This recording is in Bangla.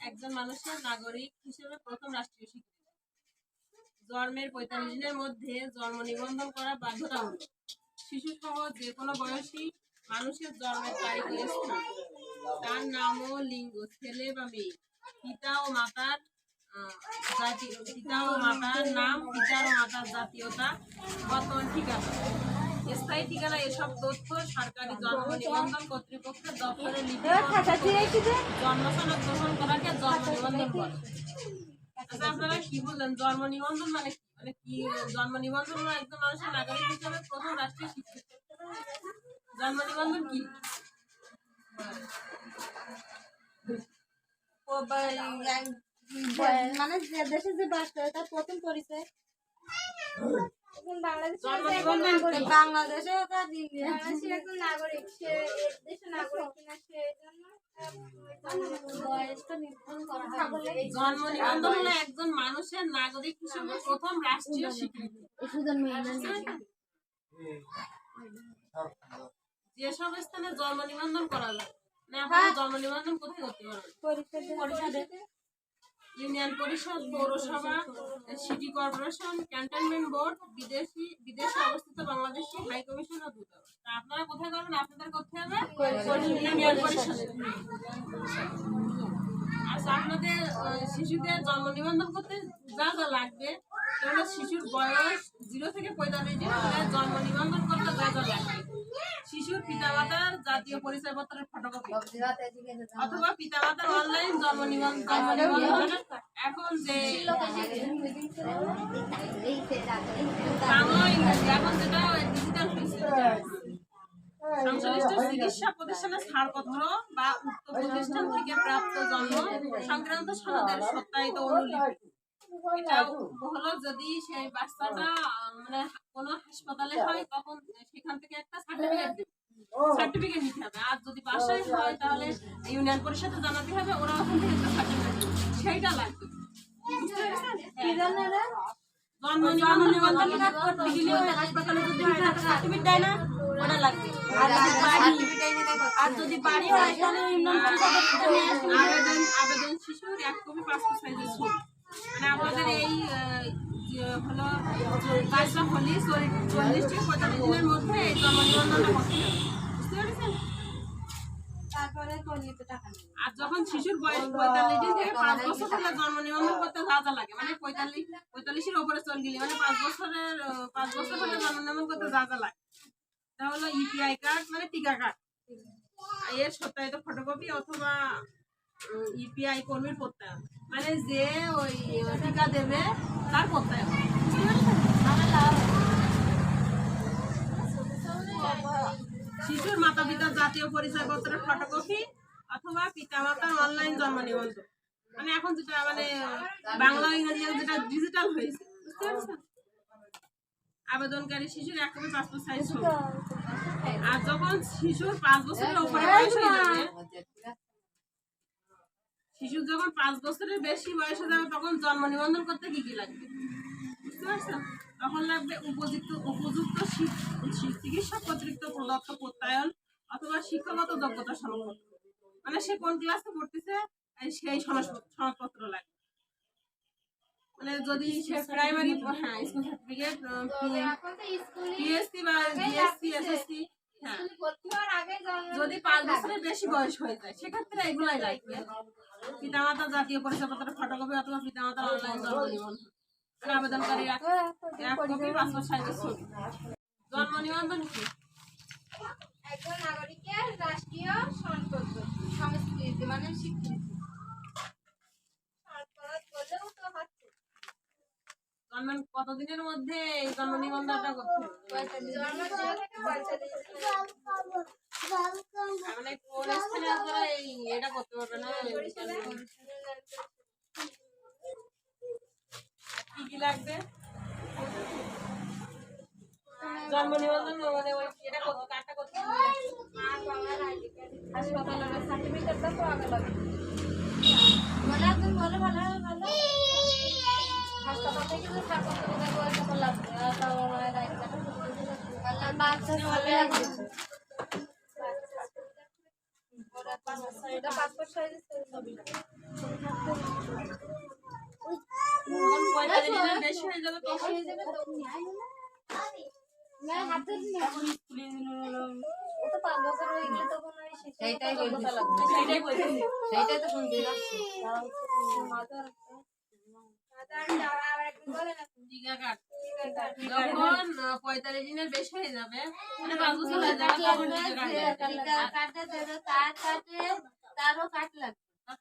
একজন মানুষের নাগরিক হিসেবে প্রথম রাষ্ট্রীয় স্বীকৃতি। জন্মের পঁয়তাল্লিশ দিনের মধ্যে জন্ম নিবন্ধন করা বাধ্যতামূলক। শিশু সহ যে কোনো বয়সী মানুষের জন্মের তারিখ স্থান তার নাম ও লিঙ্গ ছেলে বা মেয়ে। পিতা ও মাতার আহ, জাতি পিতা ও মাতার নাম পিতা ও মাতার জাতীয়তা বর্তমান ঠিকানা। স্থায়ী ঠিকানা এসব তথ্য সরকারি জন্ম নিবন্ধন কর্তৃপক্ষের দপ্তরে জন্ম সনদ গ্রহণ করাকে জন্ম নিবন্ধন বলে। আচ্ছা আপনারা কি বললেন? জন্ম নিবন্ধন মানে কি? মানে কি জন্ম নিবন্ধন একজন মানুষের নাগরিক হিসাবে প্রথম রাষ্ট্রীয় স্বীকৃতি জন্ম নিবন্ধন কি? মানে যে দেশে যে বাস করে তার প্রথম পরিচয়। বাংলাদেশে একজন নাগরিক, বাংলাদেশের নাগরিক। সে এ দেশের নাগরিক কিনা সে জন্য বয়সটা নির্ধারণ করা হয়। এই জন্ম নিবন্ধন হলো একজন মানুষের নাগরিক হিসেবে প্রথম রাষ্ট্রীয় স্বীকৃতি। যেসব স্থানে জন্ম নিবন্ধন করা যায়। না আপনারা জন্ম নিবন্ধন কোথায় করতে পারবেন? ইউনিয়ন পরিষদ পৌরসভা সিটি কর্পোরেশন ক্যান্টনমেন্ট বোর্ড বিদেশি বিদেশে অবস্থিত বাংলাদেশি হাই কমিশন ও দূতাবাস। আপনারা কোথায় করবেন? আপনাদের করতে হবে ইউনিয়ন পরিষদে। আচ্ছা আপনাদের শিশুদের জন্ম নিবন্ধন করতে যা যা লাগবে সেগুলো শিশুর বয়স জিরো থেকে পঁয়তাল্লিশ দিন জন্ম নিবন্ধন করতে যা যা লাগবে। শিশুর পিতামাতার জাতীয় পরিচয়পত্রের ফটোকপি অথবা পিতামাতার অনলাইন জন্ম নিবন্ধন এখন যে এখন যেটা ডিজিটাল সংশ্লিষ্ট চিকিৎসা প্রতিষ্ঠানের ছাড়পত্র বা উক্ত প্রতিষ্ঠান থেকে প্রাপ্ত জন্ম সংক্রান্ত সনদের সত্যায়িত অনুলিপি। হলো যদি সেই বাচ্চাটা মানে কোনো হাসপাতালে হয় তখন সেখান থেকে একটা সার্টিফিকেট দেবে। সার্টিফিকেট নিতে হবে। আর যদি বাসায় হয় তাহলে ইউনিয়ন পরিষদে জানাতে হবে ওরা ওখান থেকে একটা সার্টিফিকেট সেটা লাগবে। জন্ম জন্ম নিবন্ধন করতে গেলে ওই হাসপাতালে যদি সার্টিফিকেট দেয় না ওটা লাগবে। আর যদি বাড়ি হয় তাহলে ইউনিয়ন পরিষদের। আবেদন আবেদন শিশুর এক কপি পাসপোর্ট সাইজের ছবি মানে আমাদের এই হলো কাজটা হলে চল্লিশ থেকে পঁয়তাল্লিশ দিনের মধ্যে এই জন্ম নিবন্ধনটা করতে হবে। বুঝতে পেরেছেন? আর যখন শিশুর বয়স পঁয়তাল্লিশ দিন থেকে পাঁচ বছর হলে জন্ম নিবন্ধন করতে যা যা লাগে মানে পঁয়তাল্লিশ পঁয়তাল্লিশের উপরে চল গেলে মানে পাঁচ বছরের পাঁচ বছর হলে জন্ম নিবন্ধন করতে যা যা লাগে। তা হলো ইপিআই কার্ড মানে টিকা কার্ড। এর সত্যায়িত ফটোকপি অথবা ইপিআই কর্মীর প্রত্যয়ন। মানে যে ওই টিকা দেবে, তার পেরেছেন? শিশুর মাতা পিতার জাতীয় পরিচয়পত্রের ফটোকপি অথবা পিতা মাতার অনলাইন জন্ম নিবন্ধন মানে এখন যেটা মানে বাংলা ইংরেজি যেটা ডিজিটাল হয়েছে। বুঝতে আবেদনকারী শিশুর এক কপি পাসপোর্ট সাইজ ছবি আর যখন শিশুর পাঁচ বছরের উপরে বয়স হয়ে যাবে শিশুর যখন পাঁচ বছরের বেশি বয়স হয়ে যাবে তখন জন্ম নিবন্ধন করতে কি কি লাগবে? বুঝতে পারছেন তখন লাগবে উপযুক্ত উপযুক্ত চিকিৎসা কর্তৃত্ব প্রদত্ত প্রত্যয়ন অথবা শিক্ষাগত যোগ্যতা সনদপত্র মানে সে কোন ক্লাসে পড়তেছে সেই সনদ- সনদপত্র লাগবে। মানে যদি সে প্রাইমারি হ্যাঁ স্কুল সার্টিফিকেট পিএসসি বা এসএসসি হ্যাঁ। জন্ম যদি পাঁচ বছরের বেশি বয়স হয়ে যায় সেক্ষেত্রে এগুলাই লাগবে। পিতামাতার জাতীয় পরিচয়পত্রের ফটোকপি অথবা পিতামাতার অনলাইন জন্ম নিবন্ধন আর আবেদনকারী এক এক কপি পাসপোর্ট সাইজের ছবি। জন্ম নিবন্ধন কি? একজন নাগরিকের রাষ্ট্রীয় সংস্কৃতি মানে স্বীকৃতি। কতদিনের মধ্যে জন্ম নিবন্ধনটা করতে জন্ম থেকে পঁয়তাল্লিশ মানে এটা করতে পারবে না কি কি লাগবে? জন্ম নিবন্ধন মানে করতে কার্ডটা করতে হাসপাতালের সার্টিফিকেটটা তো লাগবে মানে একদম ভালো ভালো ভালো থেকে আর তাও ভালো লাগবে যখন পঁয়তাল্লিশ দিনের বেশি হয়ে যাবে মানে পাঁচ বছর হয়ে যাবে তখন তারও কাট লাগবে। হ্যাঁ,